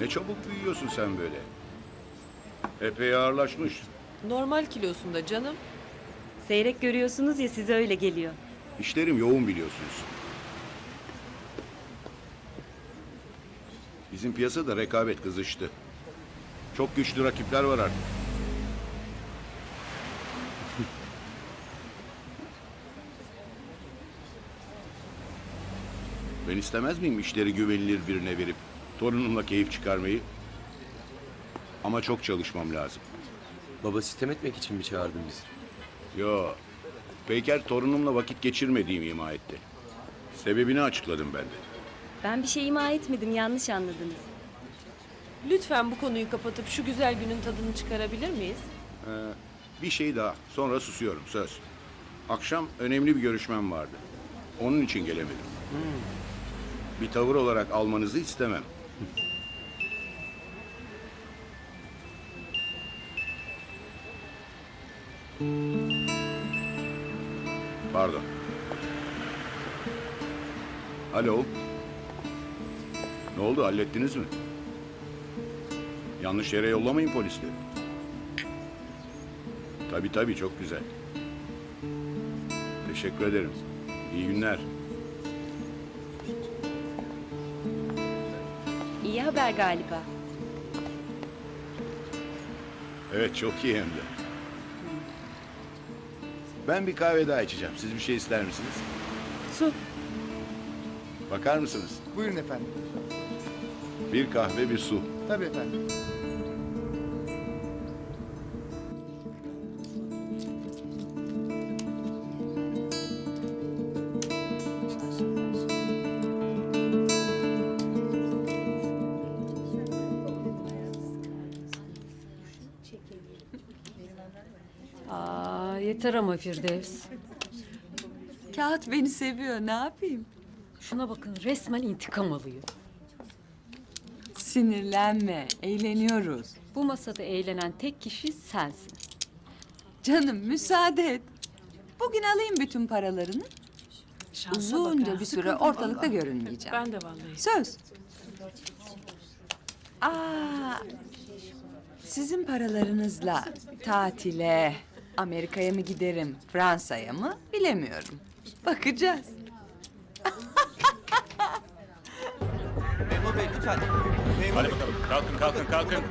Ne çabuk büyüyorsun sen böyle. Epey ağırlaşmış. Normal kilosunda canım. Seyrek görüyorsunuz ya size öyle geliyor. İşlerim yoğun biliyorsunuz. Bizim piyasada rekabet kızıştı. Çok güçlü rakipler var artık. Ben istemez miyim işleri güvenilir birine verip torunumla keyif çıkarmayı? Ama çok çalışmam lazım. Baba sistem etmek için mi çağırdın bizi? Yo. Peyker torunumla vakit geçirmediğimi ima etti. Sebebini açıkladım ben de. Ben bir şey ima etmedim yanlış anladınız. Lütfen bu konuyu kapatıp şu güzel günün tadını çıkarabilir miyiz? Bir şey daha. Sonra susuyorum söz. Akşam önemli bir görüşmem vardı. Onun için gelemedim. Bir tavır olarak almanızı istemem. Pardon. Alo. Ne oldu hallettiniz mi? Yanlış yere yollamayın polisleri. Tabii tabii çok güzel. Teşekkür ederim. İyi günler. Haber galiba. Evet çok iyi hem de. Ben bir kahve daha içeceğim. Siz bir şey ister misiniz? Su. Bakar mısınız? Buyurun efendim. Bir kahve bir su. Tabii efendim. Aa, yeter ama Firdevs. Kağıt beni seviyor ne yapayım? Şuna bakın resmen intikam alıyor. Sinirlenme, eğleniyoruz. Bu masada eğlenen tek kişi sensin. Canım müsaade et. Bugün alayım bütün paralarını. Uzunca bir süre ortalıkta görünmeyeceğim. Ben de vallahi. Söz. Aa, sizin paralarınızla tatile, Amerika'ya mı giderim, Fransa'ya mı bilemiyorum. Bakacağız. Memur Bey lütfen. Memur Hadi bakalım. Kalkın kalkın kalkın.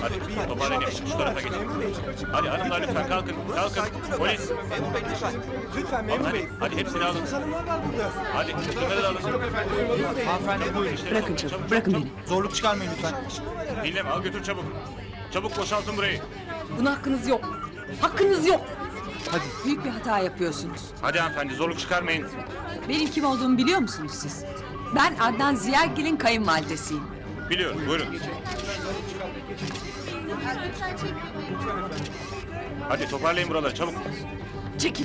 Hadi toparlanın. Şu tarafa geçin. Hadi hanımlar lütfen kalkın. Kalkın. Polis. Memur Bey lütfen. Lütfen Alın memur hadi. bey. Hadi hepsini alın. Hanımlar var burada. Hadi çözümleri de alın. Hanımefendi buyurun. Bırakın çabuk, bırakın beni. Zorluk çıkarmayın lütfen. Dinleme al götür çabuk. Çabuk boşaltın burayı. Buna hakkınız yok. Hakkınız yok. Büyük bir hata yapıyorsunuz. Hadi hanımefendi zorluk çıkarmayın. Benim kim olduğumu biliyor musunuz siz? Ben Adnan Ziyagil'in kayınvalidesiyim. Biliyorum buyurun. Hadi toparlayın buraları çabuk. Çekil.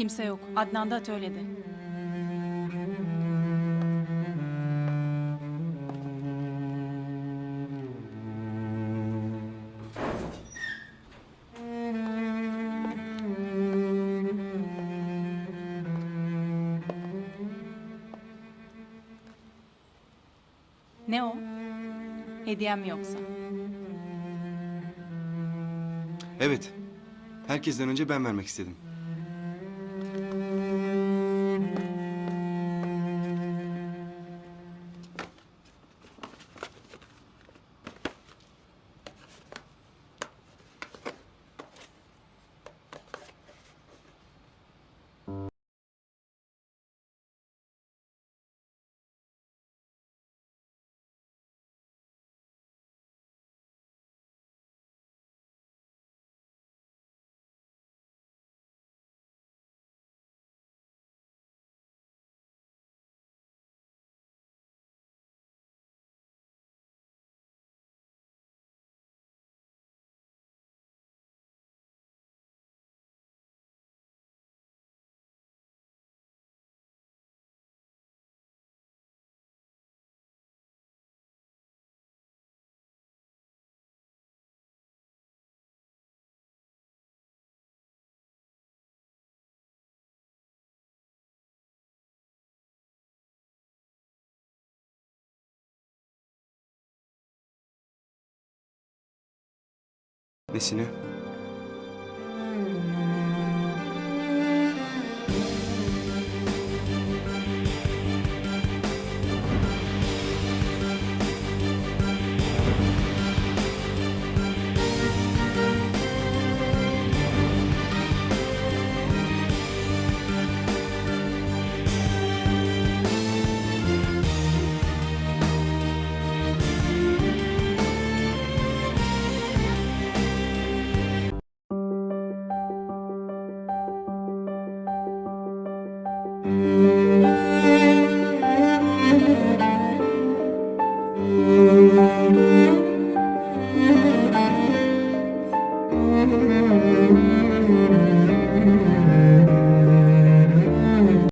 Kimse yok. Adnan da atölyede. Ne o? Hediyem yoksa? Evet. Herkesten önce ben vermek istedim. Nesine?